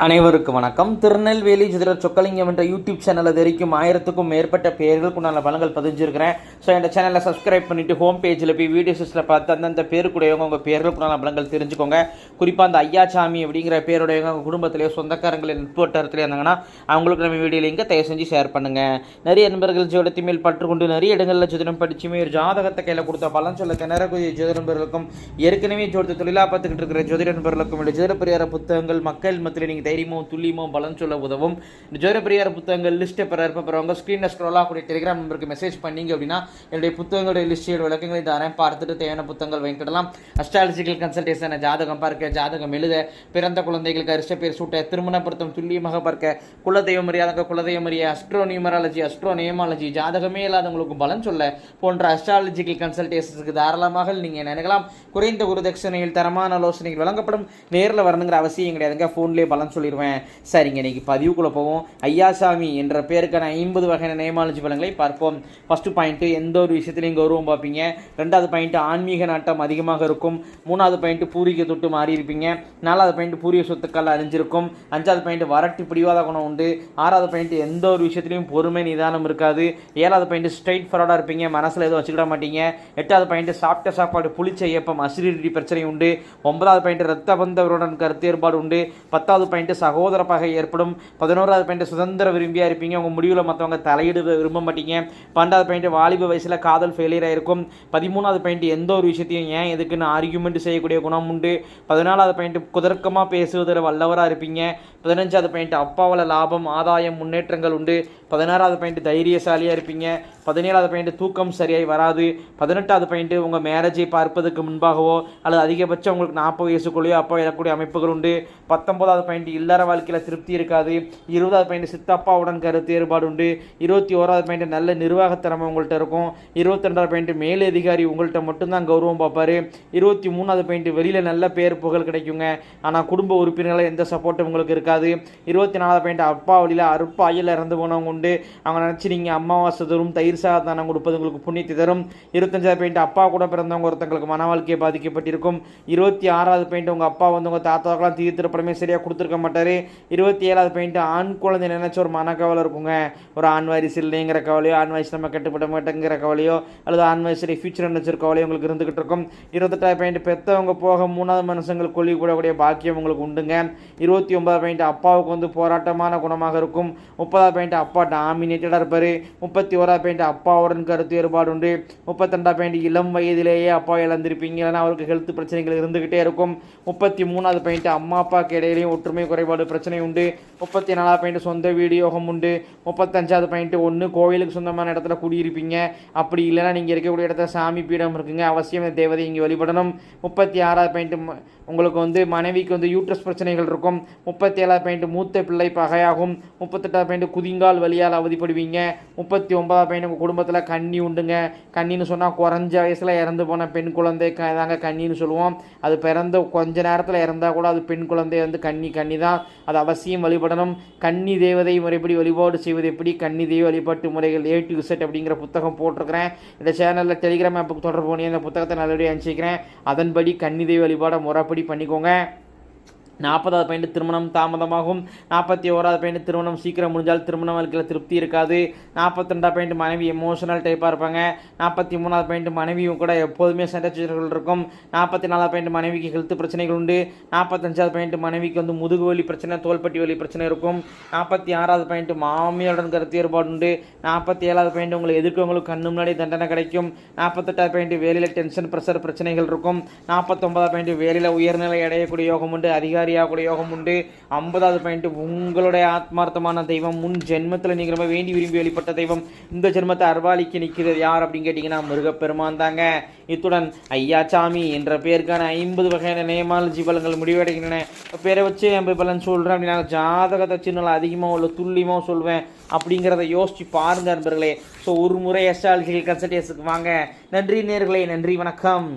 அனைவருக்கும் வணக்கம். திருநெல்வேலி ஜோதிடர் சொக்கலிங்கம் என்ற யூடியூப் சேனலை இது வரைக்கும் ஆயிரத்துக்கும் மேற்பட்ட பேர்களுக்கு நான் பலங்கள் பதிஞ்சிருக்கிறேன். ஸோ இந்த சேனலை சப்ஸ்கிரைப் பண்ணிட்டு ஹோம் பேஜில் போய் வீடியோஸில் பார்த்து அந்தந்த பேருக்குடையவங்க உங்கள் பேர்களுக்கு நான் பலங்கள் தெரிஞ்சுக்கோங்க. குறிப்பாக அந்த ஐயாச்சாமி அப்படிங்கிற பேருடையவங்க உங்கள் குடும்பத்திலேயோ சொந்தக்காரங்களே நட்புவட்டாரத்திலே இருந்தாங்கன்னா அவங்களுக்கு நம்ம வீடியோ லிங்கை தயவு செஞ்சு ஷேர் பண்ணுங்கள் நிறைய நண்பர்கள் ஜோடத்தி மேல் பற்றுக்கொண்டு நிறைய இடங்களில் ஜோதிடம் படிச்சுமே ஒரு ஜாதகத்தை கையில் கொடுத்த பலன் சொல்ல திணறக்கூடிய ஜோதிட நண்பர்களுக்கும் ஏற்கனவே ஜோதிட தொழிலாக பார்த்துக்கிட்டு இருக்கிற ஜோதிட நண்பர்களுக்கும் இந்த ஜோதிட பெரியார புத்தகங்கள் மக்கள் மத்தியில் நீங்கள் தைரியமோ துல்லியமோ பலன் சொல்ல உதவும். இந்த புத்தகங்கள் லிஸ்ட்டை பெற இருப்பவங்க ஸ்க்ரீனில் ஸ்க்ரோல் ஆகக்கூடிய டெலிகிராம் நம்பருக்கு மெசேஜ் பண்ணீங்க அப்படின்னா என்னுடைய புத்தகங்களுடைய லிஸ்டியோட விளக்கங்களை தரேன். பார்த்துட்டு தேவையான புத்தகங்கள் வாங்கிக்கிடலாம். அஸ்ட்ராலஜிக்கல் கன்சல்டேஷன் ஜாதகம் பார்க்க ஜாதகம் எழுத பிறந்த குழந்தைகளுக்கு அரிஷ்ட பேர் சூட்ட திருமண பொருத்தம் துல்லியமாக பார்க்க குலதெய்வ மரியாதை குலதெய்வ மரியாதை அஸ்ட்ரோ நியூமராலஜி அஸ்ட்ரோ நியமாலஜி ஜாதகமே இல்லாதவங்களுக்கு பலன் சொல்ல போன்ற அஸ்ட்ராலஜிக்கல் கன்சல்டேஷன்ஸுக்கு தாராளமாக நீங்கள் நினைக்கலாம் குறைந்த குருதட்சணையில் தரமான ஆலோசனைகள் வழங்கப்படும். நேரில் வரணுங்கிற அவசியம் கிடையாதுங்க. ஃபோன்லேயே பலன் சொல்லிடுவேன். சரிங்க இன்னைக்கு பதிவுக்குள்ளே போவோம். ஐயாசாமி என்ற பேருக்கான ஐம்பது வகையான நியமாலஜி பலங்களை பார்ப்போம். ஃபஸ்ட்டு பாயிண்ட்டு எந்த ஒரு விஷயத்துலையும் கௌரவம் பார்ப்பீங்க. ரெண்டாவது பாயிண்ட்டு ஆன்மீக நாட்டம் அதிகமாக இருக்கும். மூணாவது பாயிண்ட்டு பூரிக்க தொட்டு மாறி இருப்பீங்க. நாலாவது பாயிண்ட் பூரிய சொத்துக்கள் அழிஞ்சிருக்கும். அஞ்சாவது பாயிண்ட் வரட்டு பிடிவாத குணம் உண்டு. ஆறாவது பாயிண்ட் எந்த ஒரு விஷயத்துலையும் பொறுமை நிதானம் இருக்காது. ஏழாவது பாயிண்ட் ஸ்ட்ரைட் ஃபார்வர்டாக இருப்பீங்க. மனசில் எதுவும் வச்சுக்கிட மாட்டீங்க. எட்டாவது பாயிண்ட் சாப்பிட்ட சாப்பாடு புளிச்ச ஏப்பம் அசிடிட்டி பிரச்சனை உண்டு. ஒன்பதாவது பாயிண்ட் ரத்த பந்தவருடன் கருத்து ஏற்பாடு உண்டு. பத்தாவது பாயிண்ட் சகோதர பகை ஏற்படும். பதினோராவது பாயிண்ட்டு சுதந்திர விரும்பியா இருப்பீங்க. உங்கள் முடிவில் மற்றவங்க தலையிட விரும்ப மாட்டீங்க. பன்னெண்டாவது பாயிண்ட் வாலிப வயசில் காதல் ஃபெயிலியர் ஆயிருக்கும் பதிமூணாவது பாயிண்ட் எந்த ஒரு விஷயத்தையும் ஏன் எதுக்குன்னு ஆர்கியூமெண்ட் செய்யக்கூடிய குணம் உண்டு. பதினாலாவது பாயிண்ட்டு குதர்க்கமாக பேசுவதில் வல்லவராக இருப்பீங்க. பதினஞ்சாவது பாயிண்ட் அப்பாவில் லாபம் ஆதாயம் முன்னேற்றங்கள் உண்டு. பதினாறாவது பாயிண்ட் தைரியசாலியாக இருப்பீங்க. பதினேழாவது பாயிண்ட் தூக்கம் சரியாய் வராது. பதினெட்டாவது பாயிண்ட்டு உங்கள் மேரேஜை பார்ப்பதற்கு முன்பாகவோ அல்லது அதிகபட்சம் உங்களுக்கு நாற்பது வயசுக்குள்ளேயோ அப்போ எழக்கூடிய அமைப்புகள் உண்டு. பத்தொன்பதாவது பாயிண்ட் இல்லற வாழ்க்கையில் திருப்தி இருக்காது. இருபதாவது பாயிண்ட் சித்தப்பாவுடன் கருத்து ஏற்பாடு உண்டு. இருபத்தி ஓராவது பாயிண்ட் நல்ல நிர்வாகத்திறமை உங்கள்கிட்ட இருக்கும். இருபத்தி ரெண்டாவது பாயிண்ட் மேலதிகாரி உங்கள்கிட்ட மட்டும்தான் கௌரவம் பார்ப்பாரு. இருபத்தி மூணாவது பாயிண்ட் வெளியில் நல்ல பேர் புகழ் கிடைக்குங்க. ஆனால் குடும்ப உறுப்பினர்கள் எந்த சப்போர்ட்டும் உங்களுக்கு இருக்காது. இருபத்தி நாலாவது பாயிண்ட் அப்பா வழியில் அறுப்பு ஐயில் இறந்து போனவங்க உண்டு. அவங்க நினச்சி நீங்கள் அம்மாவாசை தரும் தயிர் சாதானம் கொடுப்பது உங்களுக்கு புண்ணியத்தை தரும். இருபத்தஞ்சாவது பாயிண்ட் அப்பா கூட பிறந்தவங்க ஒருத்தங்களுக்கு மன வாழ்க்கையை பாதிக்கப்பட்டிருக்கும். இருபத்தி ஆறாவது பாயிண்ட் உங்கள் அப்பா வந்து உங்கள் தாத்தாக்கெல்லாம் தீர்த்திருப்படமே சரியாக கொடுத்துருக்க மாட்டார். இருபத்தி ஏழாவது பாயிண்ட் ஆண் குழந்தை நினச்ச ஒரு மனக்கவலை இருக்குங்க. ஒரு ஆண் வாரிசு இல்லைங்கிற கவலையோ ஆண் வயசு நம்ம கட்டுப்பட மாட்டேங்கிற கவலையோ அல்லது ஆண் வயசுல ஃபியூச்சர் நினைச்சிருக்க கவலையோ உங்களுக்கு இருந்துகிட்டு இருக்கும். இருபத்தெட்டாவது பாயிண்ட் பெற்றவங்க போக மூணாவது மனுஷங்கள் கொல்லி கூடக்கூடிய பாக்கியம் உங்களுக்கு உண்டுங்க. இருபத்தி ஒன்பதாவது பாயிண்ட் அப்பாவுக்கு வந்து போராட்டமான குணமாக இருக்கும். முப்பதாவது பாயிண்ட் அப்பா டாமினேட்டடாக இருப்பார். முப்பத்தி ஓராவது பாயிண்ட் அப்பாவுடன் கருத்து வேறுபாடு உண்டு. முப்பத்தெண்டாவது பாயிண்ட் இளம் வயதிலேயே அப்பா இழந்திருப்பீங்க. இல்லைன்னா அவருக்கு ஹெல்த் பிரச்சனைகள் இருந்துக்கிட்டே இருக்கும். முப்பத்தி மூணாவது பாயிண்ட் அம்மா அப்பாவுக்கு இடையிலையும் ஒற்றுமை குறைபாடு பிரச்சனை உண்டு. முப்பத்தி நாலாவது பாயிண்ட் சொந்த வீடு யோகம் உண்டு. முப்பத்தஞ்சாவது பாயிண்ட் ஒன்று கோவிலுக்கு சொந்தமான இடத்துல குடியிருப்பீங்க. அப்படி இல்லைன்னா நீங்கள் இருக்கக்கூடிய இடத்துல சாமி பீடம் இருக்குங்க. அவசியம் இந்த தேவதை இங்கே வழிபடணும். முப்பத்தி ஆறாவது பாயிண்ட் உங்களுக்கு வந்து மனைவிக்கு வந்து யூட்ரஸ் பிரச்சனைகள் இருக்கும். முப்பத்தி ஏழாவது பாயிண்ட் மூத்த பிள்ளை பகையாகும். முப்பத்தெட்டாவது பாயிண்ட் குதிங்கால் வழியால் அவதிப்படுவீங்க. முப்பத்தி ஒன்பதாவது பாயிண்ட் உங்கள் குடும்பத்தில் கண்ணி உண்டுங்க. கண்ணின்னு சொன்னால் குறைஞ்ச வயசில் இறந்து போன பெண் குழந்தை தாங்க கண்ணின்னு சொல்லுவோம். அது பிறந்த கொஞ்ச நேரத்தில் இறந்தால் கூட அது பெண் குழந்தை வந்து கண்ணி கண்ணி தான் அது அவசியம் வழிபடணும். கன்னி தேவதை முறைப்படி வழிபாடு செய்வது எப்படி? கன்னி தெய்வ வழிபாட்டு முறைகள் ஏ டு செட் அப்படிங்கிற புத்தகம் போட்டிருக்கிறேன். இந்த சேனலில் டெலிகிராம் ஆப்புக்கு தொடர்பு பண்ணி அந்த புத்தகத்தை நல்லபடியாக அனுப்பிச்சிக்கிறேன் அதன்படி கன்னி தெய்வ வழிபாடை முறைப்படி பண்ணிக்கோங்க. நாற்பதாவது பாயிண்ட் திருமணம் தாமதமாகும். நாற்பத்தி ஓராவது பாயிண்ட் திருமணம் சீக்கிரம் முடிஞ்சால் திருமணம் வாழ்க்கையில் திருப்தி இருக்காது. நாற்பத்தி ரெண்டாவது பாயிண்ட் மனைவி எமோஷனல் டைப்பாக இருப்பாங்க. நாற்பத்தி மூணாவது பாயிண்ட் மனைவியும் கூட எப்போதுமே சண்டைச்சர்கள் இருக்கும். நாற்பத்தி நாலாவது பாயிண்ட் மனைவிக்கு ஹெல்த் பிரச்சனைகள் உண்டு. நாற்பத்தஞ்சாவது பாயிண்ட் மனைவிக்கு வந்து முதுகு வலி பிரச்சனை தோள்பட்டி வலி பிரச்சனை இருக்கும். நாற்பத்தி ஆறாவது பாயிண்ட் மாமியாருடன் கருத்து ஏற்பாடு உண்டு. நாற்பத்தி ஏழாவது பாயிண்ட் உங்களை எதிர்க்கவங்களுக்கு கண்ணு முன்னாடி தண்டனை கிடைக்கும். நாற்பத்தெட்டாவது பாயிண்ட் வேலையில் டென்ஷன் ப்ரெஷர் பிரச்சனைகள் இருக்கும். நாற்பத்தொன்பதாவது பாயிண்ட் வேலையில் உயர்நிலை அடையக்கூடிய யோகம் உண்டு. அதிகாரி அதிகாரியாகக்கூடிய யோகம் உண்டு. ஐம்பதாவது பாயிண்ட் உங்களுடைய ஆத்மார்த்தமான தெய்வம். முன் ஜென்மத்தில் நீங்கள் ரொம்ப வேண்டி விரும்பி வெளிப்பட்ட தெய்வம். இந்த ஜென்மத்தை அர்வாலிக்கு நிற்கிறது யார் அப்படின்னு கேட்டிங்கன்னா முருகப்பெருமான் தாங்க. இத்துடன் ஐயாச்சாமி என்ற பெயருக்கான ஐம்பது வகையான நேமாலஜி பலங்கள் முடிவடைகின்றன. பேரை வச்சு என் பலன் சொல்கிறேன் அப்படின்னா ஜாதகத்தை சின்ன அதிகமாக உள்ள துல்லியமாக சொல்வேன் அப்படிங்கிறத யோசிச்சு பாருங்க நண்பர்களே. ஸோ ஒரு முறை எஸ்ட்ராலஜிக்கல் கன்சல்டேஷனுக்கு வாங்க. நன்றி நேர்களே நன்றி வணக்கம்.